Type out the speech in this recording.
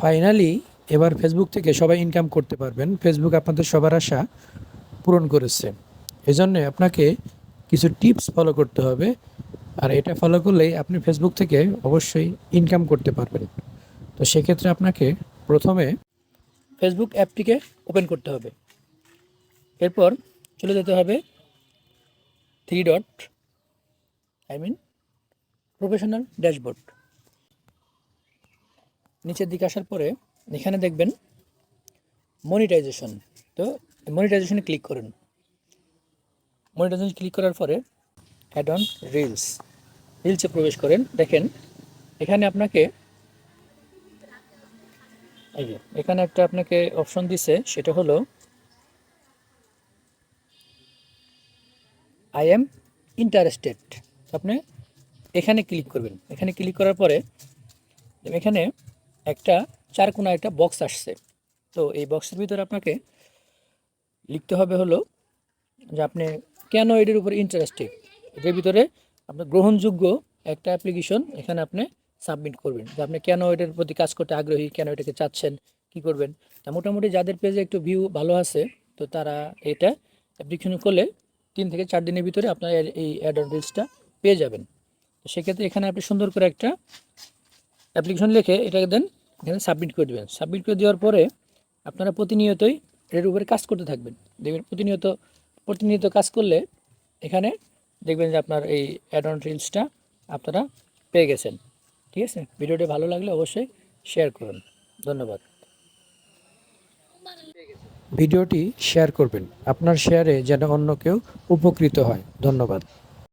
Finally এবার Facebook থেকে সবাই ইনকাম করতে পারবেন। ফেসবুক আপনাদের সবার আশা পূরণ করেছে। এজন্য আপনাকে কিছু টিপস ফলো করতে হবে। আর এটা ফলো করলেই আপনি ফেসবুক থেকে অবশ্যই ইনকাম করতে পারবেন। তো সেক্ষেত্রে আপনাকে প্রথমে ফেসবুক অ্যাপটিকে ওপেন করতে হবে। এরপর চলে যেতে হবে three dot I mean professional dashboard নিচের দিকে আসার পরে এখানে দেখবেন মনিটাইজেশন তো মনিটাইজেশনে ক্লিক করুন। মনিটাইজেশন ক্লিক করার পরে অ্যাড অন রিলস রিলসে প্রবেশ করেন। দেখেন, এখানে আপনাকে এই যে, এখানে একটা আপনাকে অপশন দিছে, সেটা হলো আই এম ইন্টারেস্টেড আপনি এখানে ক্লিক করবেন। এখানে ক্লিক করার পরে, এখানে একটা চার কোনা একটা বক্স আসছে। তো এই বক্সের ভিতরে আপনাকে লিখতে হবে হলো যে আপনি কেন এটার উপর ইন্টারেস্টেড এটার ভিতরে আপনার গ্রহণযোগ্য একটা অ্যাপ্লিকেশন এখানে আপনি সাবমিট করবেন। যে আপনি কেন এটার প্রতি কাজ করতে আগ্রহী, কেন এটাকে চাচ্ছেন, কি করবেন? তা মোটামুটি যাদের পেজে একটু ভিউ ভালো আছে, তো তারা এটা অ্যাপ্লিকেশন করলে তিন থেকে চার দিনের ভিতরে আপনার এই অ্যাড অন রিলসটা পেয়ে যাবেন। তো সেক্ষেত্রে এখানে আপনি সুন্দর করে একটা অ্যাপ্লিকেশন লিখে এটাকে দেন এখানে সাবমিট করে দেবেন। সাবমিট করে দেওয়ার পরে আপনারা প্রতিনিয়তই এর উপরে কাজ করতে থাকবেন। দেখবেন প্রতিনিয়ত প্রতিনিয়ত কাজ করলে এখানে দেখবেন যে আপনার এই অ্যাড অন রিলসটা আপনারা পেয়ে গেছেন। ঠিক আছে? ভিডিওটি ভালো লাগলে অবশ্যই শেয়ার করুন। ধন্যবাদ। ভিডিওটি শেয়ার করবেন। আপনার শেয়ারে যেন অন্য কেউ উপকৃত হয়। ধন্যবাদ।